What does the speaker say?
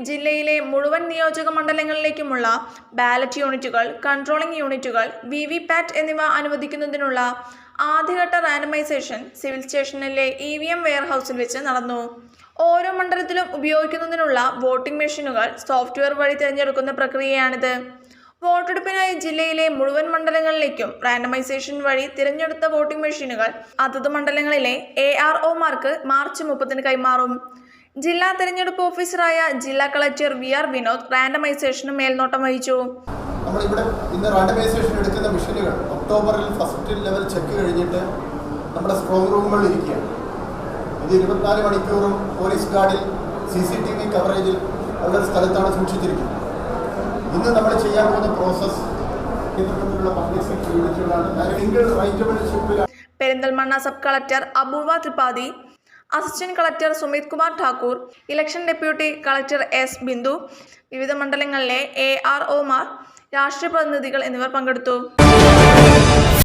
ജില്ലയിലെ മുഴുവൻ നിയോജക മണ്ഡലങ്ങളിലേക്കുമുള്ള ബാലറ്റ് യൂണിറ്റുകൾ കൺട്രോളിംഗ് യൂണിറ്റുകൾ വി വി പാറ്റ് എന്നിവ അനുവദിക്കുന്നതിനുള്ള ആദ്യഘട്ട റാൻഡമൈസേഷൻ സിവിൽ സ്റ്റേഷനിലെ ഇ വി എം വെയർഹൌസിൽ വെച്ച് നടന്നു. ഓരോ മണ്ഡലത്തിലും ഉപയോഗിക്കുന്നതിനുള്ള വോട്ടിംഗ് മെഷീനുകൾ സോഫ്റ്റ്വെയർ വഴി തിരഞ്ഞെടുക്കുന്ന പ്രക്രിയയാണിത്. വോട്ടെടുപ്പിനായി ജില്ലയിലെ മുഴുവൻ മണ്ഡലങ്ങളിലേക്കും റാൻഡമൈസേഷൻ വഴി തിരഞ്ഞെടുത്ത വോട്ടിംഗ് മെഷീനുകൾ അതത് മണ്ഡലങ്ങളിലെ എ ആർ ഒമാർക്ക് മാർച്ച് മുപ്പതിന് കൈമാറും. ജില്ലാ തെരഞ്ഞെടുപ്പ് ഓഫീസറായ ജില്ലാ കളക്ടർ വി ആർ വിനോദ് റാൻഡമൈസേഷന് മേൽനോട്ടം വഹിച്ചു. നമ്മളിവിടെ ഇന്ന് റാൻഡമൈസേഷൻ എടുക്കുന്ന മെഷീനുകൾ ഒക്ടോബറിൽ ഫസ്റ്റ് ലെവൽ ചെക്ക് കഴിഞ്ഞിട്ട് നമ്മുടെ സ്ട്രോങ് റൂമുകളിൽ ഇരിക്കുകയാണ്. ഇത് ഇരുപത്തിനാല് മണിക്കൂറും പോലീസ് ഗാർഡിൽ സി സി ടി വി കവറേജിൽ അവരുടെ സ്ഥലത്താണ് സൂക്ഷിച്ചിരിക്കുന്നത്. ഇന്ന് നമ്മൾ ചെയ്യാൻ പോകുന്ന process Perinthalmanna sub collector Apoorva Tripathi assistant collector Sumit Kumar Thakur election deputy collector S Bindu വിവിധ മണ്ഡലങ്ങളിലെ എ ആർ ഒമാർ രാഷ്ട്രീയ പ്രതിനിധികൾ എന്നിവർ പങ്കെടുത്തു.